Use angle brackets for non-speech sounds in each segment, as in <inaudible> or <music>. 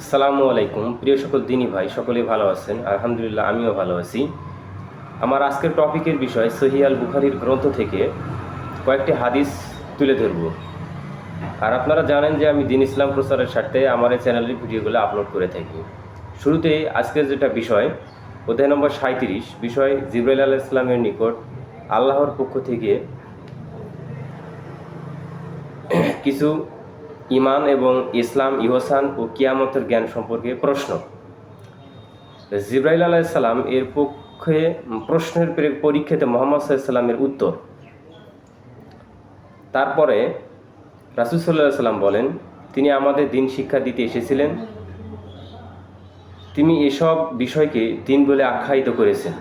আসসালামু আলাইকুম। প্রিয় সকল দিনী ভাই, সকলেই ভালো আছেন? আলহামদুলিল্লাহ, আমিও ভালো আছি। আমার আজকের টপিকের বিষয় সহিয়াল বুখারির গ্রন্থ থেকে কয়েকটি হাদিস তুলে ধরব। আর আপনারা জানেন যে আমি দিন ইসলাম প্রচারের স্বার্থে আমার এই চ্যানেলের ভিডিওগুলো আপলোড করে থাকি। শুরুতেই আজকের যেটা বিষয়, অধ্যায় নম্বর সাঁত্রিশ বিষয় জিব্রাইল আলাহ ইসলামের নিকট আল্লাহর পক্ষ থেকে কিছু ইমান এবং ইসলাম ইহসান ও কিয়ামতের জ্ঞান সম্পর্কে প্রশ্ন। জিব্রাইল আলাইসাল্লাম এর পক্ষে প্রশ্নের পরীক্ষাতে মোহাম্মদ সাল্লামের উত্তর। তারপরে রাসুল সাল্লাম বলেন, তিনি আমাদের দিন শিক্ষা দিতে এসেছিলেন। তিনি এসব বিষয়কে দিন বলে আখ্যায়িত করেছেন।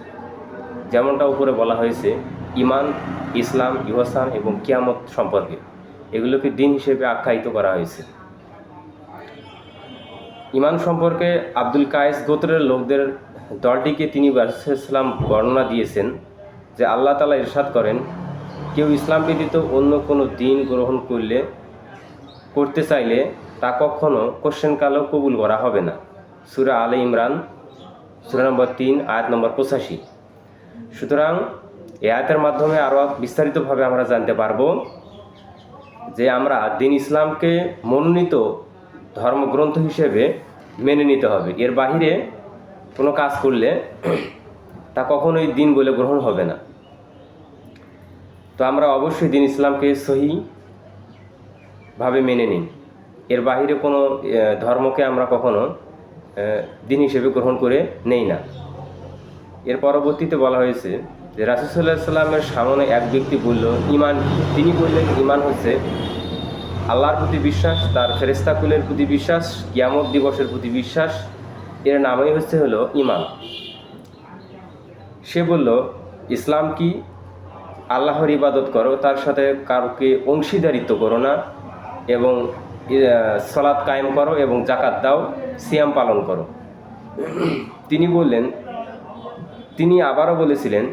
যেমনটা উপরে বলা হয়েছে, ইমান, ইসলাম, ইহসান এবং কিয়ামত সম্পর্কে। এগুলোকে দিন হিসেবে আখ্যায়িত করা হয়েছে। ইমান সম্পর্কে আব্দুল কায়েস গোত্রের লোকদের দলটিকে তিনি ইসলাম বর্ণনা দিয়েছেন যে আল্লাহ তালা ইরশাদ করেন, কেউ ইসলাম ব্যতীত অন্য কোনো দিন গ্রহণ করলে, করতে চাইলে তা কখনো কোশ্চেনকালেও কবুল করা হবে না। সুরা আলে ইমরান, সুরা নম্বর তিন, আয়াত নম্বর পঁচাশি। সুতরাং এ আয়াতের মাধ্যমে আরও বিস্তারিতভাবে আমরা জানতে পারব যে আমরা দিন ইসলামকে মনোনীত ধর্মগ্রন্থ হিসেবে মেনে নিতে হবে। এর বাহিরে কোনো কাজ করলে <clears throat> তা কখনোই দিন বলে গ্রহণ হবে না। তো আমরা অবশ্যই দিন ইসলামকে সহি ভাবে মেনে নিই। এর বাহিরে কোনো ধর্মকে আমরা কখনো দিন হিসেবে গ্রহণ করে নেই না। এর পরবর্তীতে বলা হয়েছে যে রাসুসাল্লাহ সাল্লামের সামনে এক ব্যক্তি বলল ইমান তিনি বললেন ইমান হচ্ছে আল্লাহর প্রতি বিশ্বাস, তার ফেরেস্তাকুলের প্রতি বিশ্বাস, কিয়ামত দিবসের প্রতি বিশ্বাস। এর নামই হচ্ছে হলো ইমান সে বলল, ইসলাম কি? আল্লাহর ইবাদত করো, তার সাথে কাউকে অংশীদারিত্ব করো না এবং সলাৎ কায়েম করো এবং জাকাত দাও, সিয়াম পালন করো। তিনি বললেন, তিনি আবারও বলেছিলেন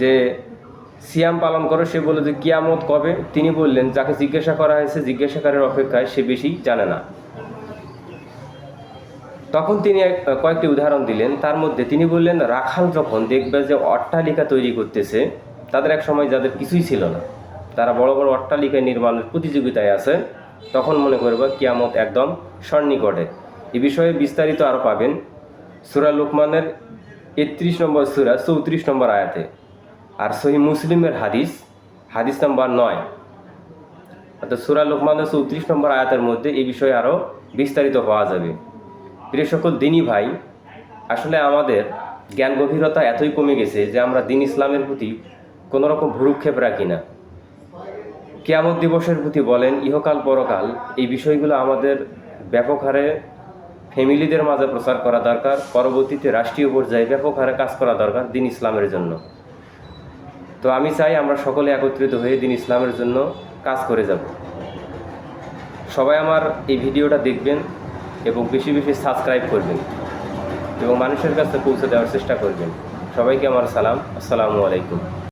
যে সিয়াম পালন করো, সে বলল যে কিয়ামত কবে? তিনি বললেন, যাকে জিজ্ঞাসা করা হয়েছে, জিজ্ঞাসাকারের অপেক্ষায় সে বেশি জানে না। তখন তিনি কয়েকটি উদাহরণ দিলেন। তার মধ্যে তিনি বললেন, রাখাল যখন দেখবে যে অট্টালিকা তৈরি করতেছে, তাদের এক সময় যাদের কিছুই ছিল না, তারা বড় বড় অট্টালিকা নির্মাণের প্রতিযোগিতায় আছে, তখন মনে করবে কিয়ামত একদম সন্নিকটে এ বিষয়ে বিস্তারিত আরও পাবেন। সুরা লোকমানের একত্রিশ নম্বর সুরা চৌত্রিশ নম্বর আয়াতে। আর সহি মুসলিমের হাদিস হাদিস নম্বর নয়। অর্থাৎ সুরা লোকমানের চৌত্রিশ নম্বর আয়াতের মধ্যে এই বিষয়ে আরও বিস্তারিত পাওয়া যাবে। প্রিয় সকল দিনী ভাই, আসলে আমাদের জ্ঞান গভীরতা এতই কমে গেছে যে আমরা দিন ইসলামের প্রতি কোনো রকম ভুরুক্ষেপ রাখি না। কেয়ামত দিবসের প্রতি বলেন, ইহকাল পরকাল, এই বিষয়গুলো আমাদের ব্যাপক হারে ফ্যামিলিদের মাঝে প্রচার করা দরকার, পরবর্তীতে রাষ্ট্রীয় পর্যায়ে ব্যাপক হারে কাজ করা দরকার দিন ইসলামের জন্য। তো আমি চাই আমরা সকলে একত্রিত হয়ে দিন ইসলামের জন্য কাজ করে যাব। সবাই আমার এই ভিডিওটা দেখবেন এবং বেশি বেশি সাবস্ক্রাইব করবেন এবং মানুষের কাছে পৌঁছে দেওয়ার চেষ্টা করবেন। সবাইকে আমার সালাম। আসসালামু আলাইকুম।